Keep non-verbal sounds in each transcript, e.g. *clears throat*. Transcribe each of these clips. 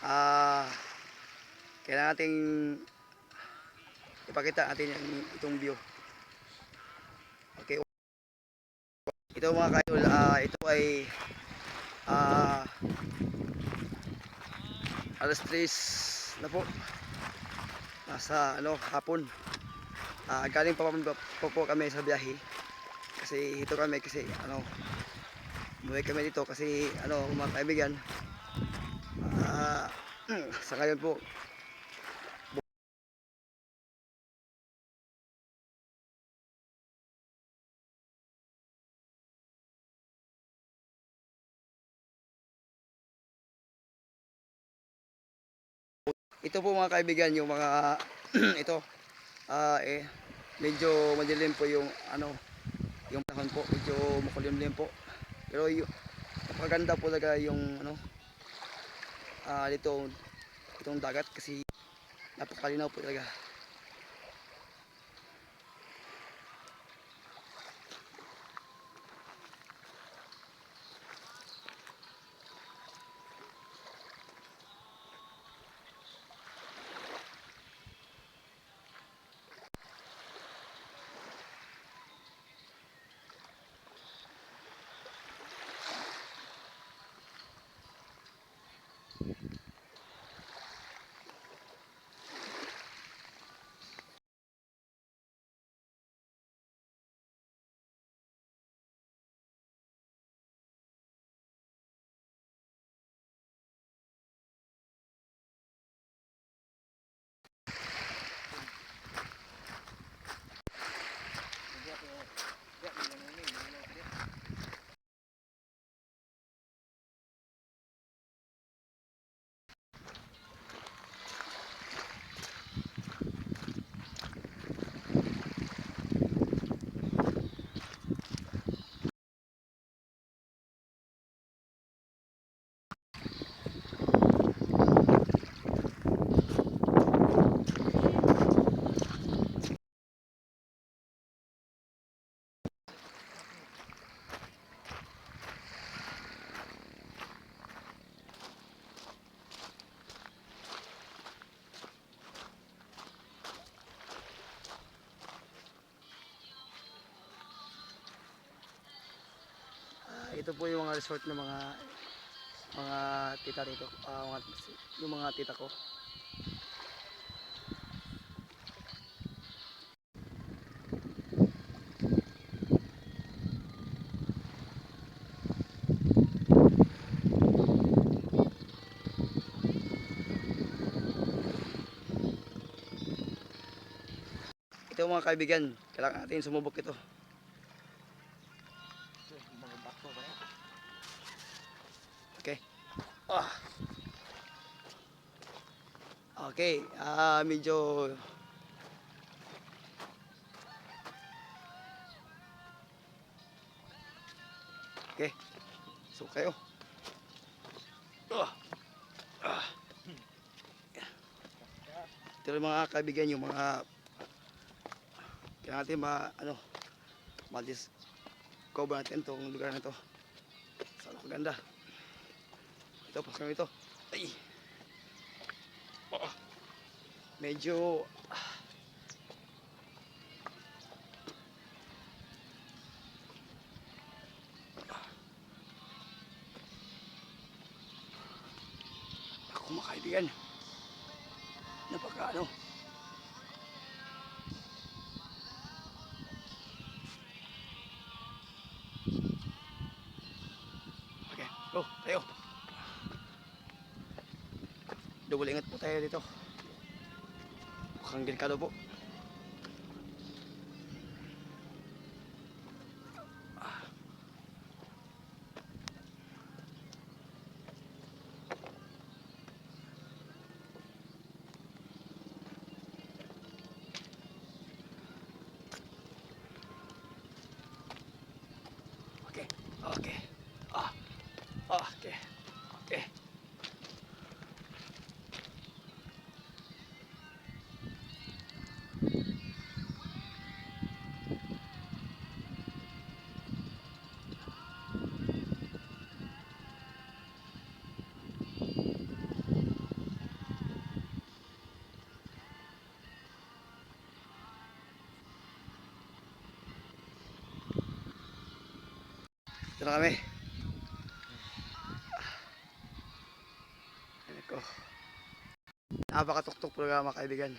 Ah, kailangan nating ipakita natin itong view. Okay. Ito mga kaidol, ah, ito ay ah alas 3 na po. Nasa ano, hapon. Ah, galing pa po, po, kami sa biyahe. Kasi ito kami kasi ano, umuwi kami dito kasi ano, mga kaibigan. Ah, sa ngayon po, ito po mga kaibigan yung mga *clears throat* ito. Ah eh medyo madilim po yung ano yung panahon po. Medyo makulimlim po. Pero yung napakaganda po talaga yung ano ah dito itong dagat kasi napakalinaw po talaga ito po yung mga resort ng mga mga tita dito ah, mga, yung mga tita ko. Ito mga kaibigan kailangan natin sumubok ito Okay, ah medyo Okay. So kayo. Ah. Ito yung mga kaibigan yung mga kailangan natin ma ano ma-dis cover natin tong lugar na to. Sana maganda. Ito, kami ito. Ay! Ah. Medyo... ah. Napaka ano. Okay, go, tayo. Double ingat po tayo dito. Mukhang delikado po. Ito na kami. Ayan ko. Napakatuktok programa kaibigan.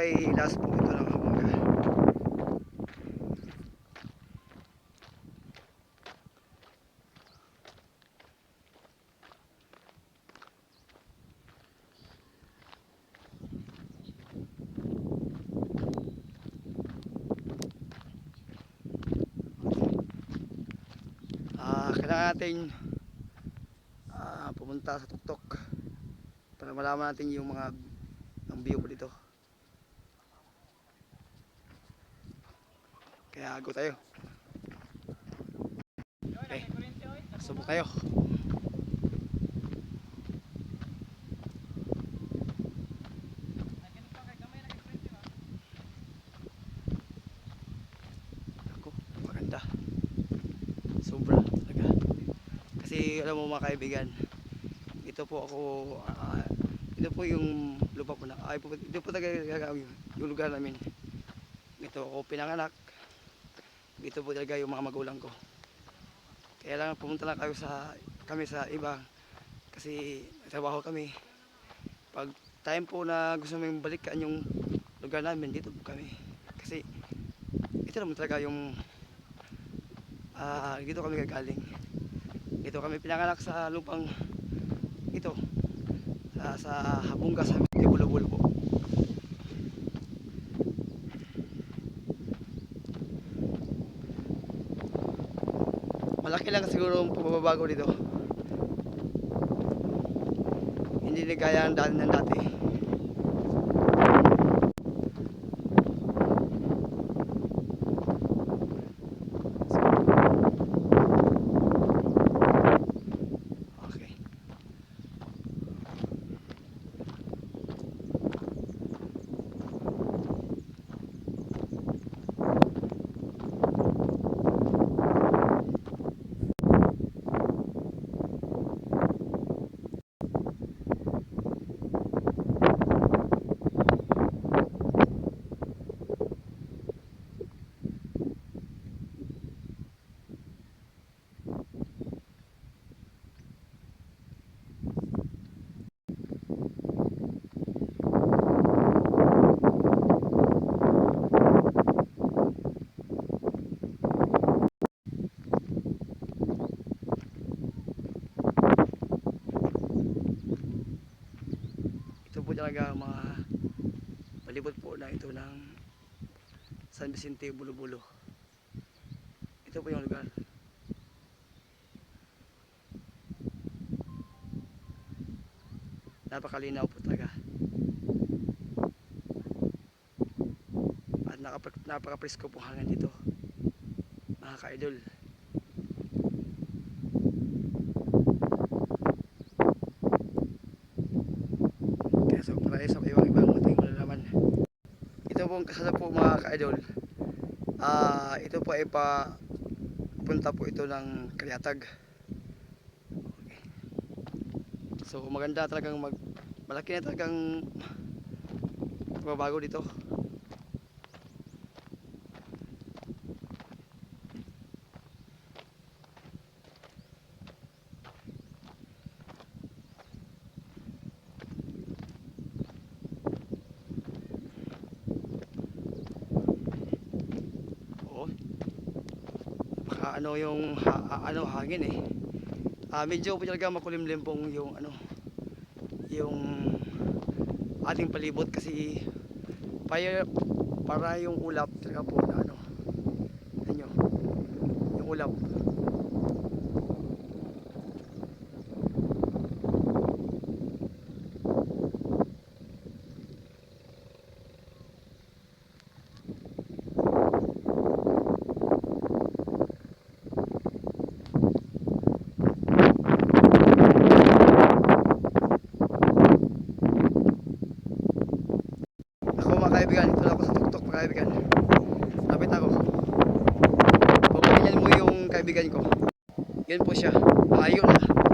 Ay last po ito ng Habungga. Ah, kailangan natin ah, pumunta sa tuktok para malaman natin yung mga ang view dito. Kaya go tayo. Okay. Subok tayo. Ako. Sobra talaga. Kasi alam mo mga kaibigan, ito po ako, ah, ito po yung lupa po na, ay po, ito po talaga yung, yung lugar namin. Ito ako pinanganak. Dito po talaga yung mga magulang ko. Kaya lang pumunta lang kayo sa, kami sa iba kasi trabaho kami. Pag time po na gusto namin balikan yung lugar namin, dito po kami. Kasi ito naman talaga yung Ah, dito kami gagaling. Dito kami pinanganak sa lupang ito. Sa sa Habungga sa Bulo-Bulo po. Malaki lang siguro ang pagbabago dito. Hindi na gaya ng dati ng dati. Okay. Ito po talaga ang mga palibot po na ito ng San Vicente Bulo-Bulo. Ito po yung lugar. Napakalinaw po talaga. napaka, napaka-presko po hangin dito. Mga ka-idol. Kaya so, para sa ibang ibang ating malalaman. Ito pong kasama po mga ka-idol. Ah, ito po ay pa punta po ito ng Kalyatag. So maganda talagang mag malaki na talagang magbabago dito. Ano yung ha- ano hangin eh. Ah, medyo talaga makulimlim pong yung ano yung ating palibot kasi para para yung ulap talaga po na ano ano yung ulap Ako mga kaibigan, ito na ako sa tuktok mga kaibigan. Lapit ako. Papalinyan mo yung kaibigan ko. Yan po siya. Ayaw na.